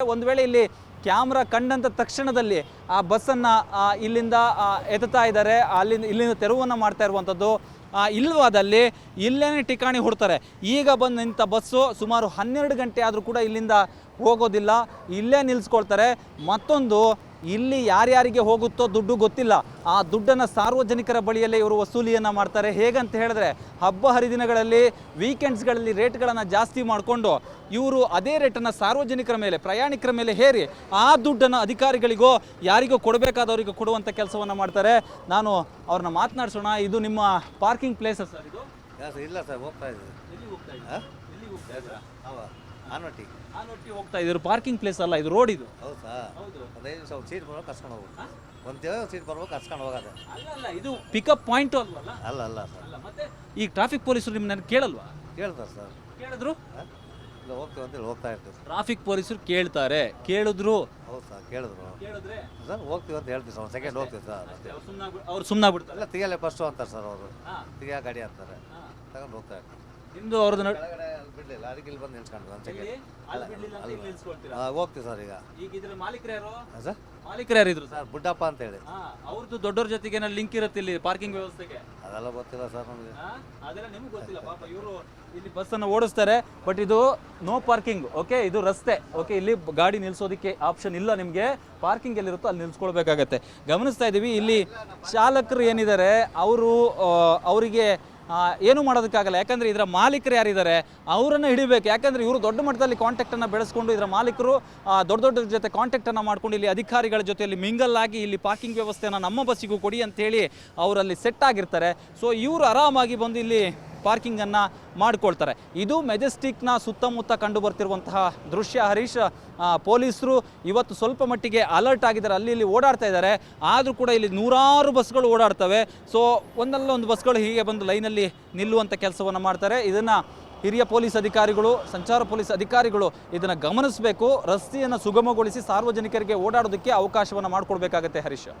ಒಂದು ವೇಳೆ ಇಲ್ಲಿ ಕ್ಯಾಮ್ರಾ ಕಂಡಂತ ತಕ್ಷಣದಲ್ಲಿ ಆ ಬಸ್ಸನ್ನು ಇಲ್ಲಿಂದ ಎತ್ತುತ್ತಾ ಇದ್ದಾರೆ. ಅಲ್ಲಿಂದ ಇಲ್ಲಿಂದ ತೆರವನ್ನು ಮಾಡ್ತಾ ಇರುವಂಥದ್ದು ಆ, ಇಲ್ವಾದಲ್ಲಿ ಇಲ್ಲೇನೆ ಠಿಕಾಣಿ ಹುಡ್ತಾರೆ. ಈಗ ಬಂದು ನಿಂತ ಬಸ್ಸು ಸುಮಾರು ಹನ್ನೆರಡು ಗಂಟೆ ಆದರೂ ಕೂಡ ಇಲ್ಲಿಂದ ಹೋಗೋದಿಲ್ಲ. ಇಲ್ಲೇ ನಿಲ್ಲಿಸ್ಕೊಳ್ತಾರೆ ಮತ್ತೊಂದು ಇಲ್ಲಿ ಯಾರ್ಯಾರಿಗೆ ಹೋಗುತ್ತೋ ದುಡ್ಡು ಗೊತ್ತಿಲ್ಲ. ಆ ದುಡ್ಡನ್ನು ಸಾರ್ವಜನಿಕರ ಬಳಿಯಲ್ಲೇ ಇವರು ವಸೂಲಿಯನ್ನು ಮಾಡ್ತಾರೆ. ಹೇಗಂತ ಹೇಳಿದ್ರೆ ಹಬ್ಬ ಹರಿದಿನಗಳಲ್ಲಿ ವೀಕೆಂಡ್ಸ್ಗಳಲ್ಲಿ ರೇಟ್ಗಳನ್ನು ಜಾಸ್ತಿ ಮಾಡಿಕೊಂಡು ಇವರು ಅದೇ ರೇಟನ್ನು ಸಾರ್ವಜನಿಕರ ಮೇಲೆ ಪ್ರಯಾಣಿಕರ ಮೇಲೆ ಹೇರಿ ಆ ದುಡ್ಡನ್ನು ಅಧಿಕಾರಿಗಳಿಗೋ ಯಾರಿಗೋ ಕೊಡಬೇಕಾದವರಿಗೂ ಕೊಡುವಂಥ ಕೆಲಸವನ್ನು ಮಾಡ್ತಾರೆ. ನಾನು ಅವ್ರನ್ನ ಮಾತನಾಡಿಸೋಣ. ಇದು ನಿಮ್ಮ ಪಾರ್ಕಿಂಗ್ ಪ್ಲೇಸಸ್ ಸರ್ ಇದು? ಇಲ್ಲ ಸರ್ ಹೋಗ್ತಾ ಇದ್ದೀವಿ. ಹಾಂ ಎಲ್ಲಿ ಹೋಗ್ತಾ ಇದ್ರು ಪಾರ್ಕಿಂಗ್ ಪ್ಲೇಸ್ ಅಲ್ಲ ಇದು ರೋಡ್ ಇದು. ಹೌದು? ಸರ್ ಹೌದು ಹದಿನೈದು ನಿಮಿಷ ಸೀಟ್ ಬರ್ಬೇಕು ಕರ್ಸ್ಕೊಂಡು ಹೋಗ್ಬೇಕು. ಒಂದು ಸೀಟ್ ಬರ್ಬೇಕು ಕರ್ಸ್ಕೊಂಡು ಹೋಗೋದು. ಅಲ್ಲ ಅಲ್ಲ ಇದು ಪಿಕಪ್ ಪಾಯಿಂಟ್ ಅಲ್ವಲ್ಲ? ಅಲ್ಲ ಅಲ್ಲ ಸರ್ ಅಲ್ಲ. ಮತ್ತೆ ಈ ಟ್ರಾಫಿಕ್ ಪೊಲೀಸರು ನಿಮ್ಮನ್ನ ಕೇಳಲ್ವಾ? ಕೇಳ್ತಾರೆ ಸರ್. ಕೇಳಿದ್ರು? ಇಲ್ಲ ಹೋಗ್ತೀವಿ ಅಂತೇಳಿ ಹೋಗ್ತಾ ಇರ್ತೀವಿ ಸರ್. ಟ್ರಾಫಿಕ್ ಪೊಲೀಸರು ಕೇಳ್ತಾರೆ. ಕೇಳಿದ್ರು. ಹೌದು ಸರ್ ಕೇಳಿದ್ರು. ಕೇಳಿದ್ರೆ? ಸರ್ ಹೋಗ್ತೀವಿ ಅಂತ ಹೇಳ್ತೀವಿ ಸರ್ ಒಂದು ಸೆಕೆಂಡ್ ಹೋಗ್ತೀವಿ ಸರ್. ಅವ್ರು ಸುಮ್ಮನೆ ಬಿಡ್ತಾರೆ ತೆಗಿಯಲ್ಲ ತೆಗಿಯಲ್ಲೇ ಫಸ್ಟು ಅಂತಾರೆ ಸರ್ ಅವರು. ತೆಗಿಯೋ ಗಾಡಿ ಅಂತಾರೆ. ತಗೊಂಡು ಹೋಗ್ತಾ ಇರ್ತೀವಿ ನಿಮ್ಮದು ಅವ್ರದ್ದು ನಡ್- ಕೆಳಗಡೆ ಅಲ್ಲಿ ಬಿಡಲಿಲ್ಲ. ಅದಕ್ಕೆ ಇಲ್ಲಿ ಬಂದು ನಿಲ್ಸ್ಕೊಂಡು ಒಂದು ಸೆಕೆಂಡ್ ಹೋಗ್ತೀವಿ ಸರ್ ಈಗ. ಈಗ ಇದ್ರ ಮಾಲೀಕರು ಯಾರು? ಸರ್? ಮಾಲೀಕರು ಸರ್? ಸರ್ ಬುಡ್ಡಪ್ಪ ಅಂತ ಹೇಳಿ. ಅವ್ರದ್ದು ದೊಡ್ಡವ್ರ ಜೊತೆಗೆ ಲಿಂಕ್ ಇರುತ್ತೆ ಇಲ್ಲಿ ಪಾರ್ಕಿಂಗ್ ವ್ಯವಸ್ಥೆಗೆ? ಅದೆಲ್ಲ ಗೊತ್ತಿಲ್ಲ ಸರ್ ನಮಗೆ? ಅದೆಲ್ಲ ನಿಮ್ಗೆ ಗೊತ್ತಿಲ್ಲ ಪಾಪ ಇವರು ಇಲ್ಲಿ ಬಸ್ ಅನ್ನು ಓಡಿಸ್ತಾರೆ ಬಟ್ ಇದು ನೋ ಪಾರ್ಕಿಂಗ್ ಓಕೆ ಇದು ರಸ್ತೆ ಓಕೆ ಇಲ್ಲಿ ಬ- ಗಾಡಿ ನಿಲ್ಸೋದಕ್ಕೆ ಆಪ್ಷನ್ ಇಲ್ಲ ನಿಮಗೆ. ಪಾರ್ಕಿಂಗ್ ಎಲ್ಲಿರುತ್ತೋ ಅಲ್ಲಿ ನಿಲ್ಸ್ಕೊಳ್ಬೇಕಾಗತ್ತೆ. ಗಮನಿಸ್ತಾ ಇದ್ದೀವಿ ಇಲ್ಲಿ ಚಾಲಕರು ಏನಿದ್ದಾರೆ ಅವರು ಅವರಿಗೆ ಏನು ಮಾಡೋದಕ್ಕಾಗಲ್ಲ. ಯಾಕಂದ್ರೆ ಇದರ ಮಾಲೀಕರು ಯಾರಿದ್ದಾರೆ, ಅವರನ್ನು ಹಿಡಿಬೇಕು. ಯಾಕಂದ್ರೆ ಇವರು ದೊಡ್ಡ ಮಟ್ಟದಲ್ಲಿ ಕಾಂಟ್ಯಾಕ್ಟನ್ನು ಬೆಳೆಸ್ಕೊಂಡು ಇದರ ಮಾಲೀಕರು ದೊಡ್ಡ ದೊಡ್ಡ ಜೊತೆ ಕಾಂಟ್ಯಾಕ್ಟನ್ನು ಮಾಡ್ಕೊಂಡು ಇಲ್ಲಿ ಅಧಿಕಾರಿಗಳ ಜೊತೆಯಲ್ಲಿ ಆಗಿ ಇಲ್ಲಿ ಪಾರ್ಕಿಂಗ್ ವ್ಯವಸ್ಥೆಯನ್ನು ನಮ್ಮ ಬಸ್ಸಿಗೂ ಕೊಡಿ ಅಂತೇಳಿ ಅವರಲ್ಲಿ ಸೆಟ್ ಆಗಿರ್ತಾರೆ. ಸೊ ಇವರು ಆರಾಮಾಗಿ ಬಂದು ಇಲ್ಲಿ ಪಾರ್ಕಿಂಗನ್ನು ಮಾಡ್ಕೊಳ್ತಾರೆ. ಇದು ಮೆಜೆಸ್ಟಿಕ್ನ ಸುತ್ತಮುತ್ತ ಕಂಡು ಬರ್ತಿರುವಂತಹ ದೃಶ್ಯ. ಹರೀಶ್ ಪೊಲೀಸರು ಇವತ್ತು ಸ್ವಲ್ಪ ಮಟ್ಟಿಗೆ ಅಲರ್ಟ್ ಆಗಿದ್ದಾರೆ. ಅಲ್ಲಿ ಇಲ್ಲಿ ಓಡಾಡ್ತಾ ಇದ್ದಾರೆ. ಆದರೂ ಕೂಡ ಇಲ್ಲಿ ನೂರಾರು ಬಸ್ಗಳು ಓಡಾಡ್ತವೆ. ಸೊ, ಒಂದಲ್ಲ ಒಂದು ಬಸ್ಗಳು ಹೀಗೆ ಬಂದು ಲೈನಲ್ಲಿ ನಿಲ್ಲುವಂಥ ಕೆಲಸವನ್ನು ಮಾಡ್ತಾರೆ. ಇದನ್ನು ಹಿರಿಯ ಪೊಲೀಸ್ ಅಧಿಕಾರಿಗಳು, ಸಂಚಾರ ಪೊಲೀಸ್ ಅಧಿಕಾರಿಗಳು ಇದನ್ನು ಗಮನಿಸಬೇಕು. ರಸ್ತೆಯನ್ನು ಸುಗಮಗೊಳಿಸಿ ಸಾರ್ವಜನಿಕರಿಗೆ ಓಡಾಡೋದಕ್ಕೆ ಅವಕಾಶವನ್ನು ಮಾಡಿಕೊಡ್ಬೇಕಾಗತ್ತೆ ಹರೀಶ್.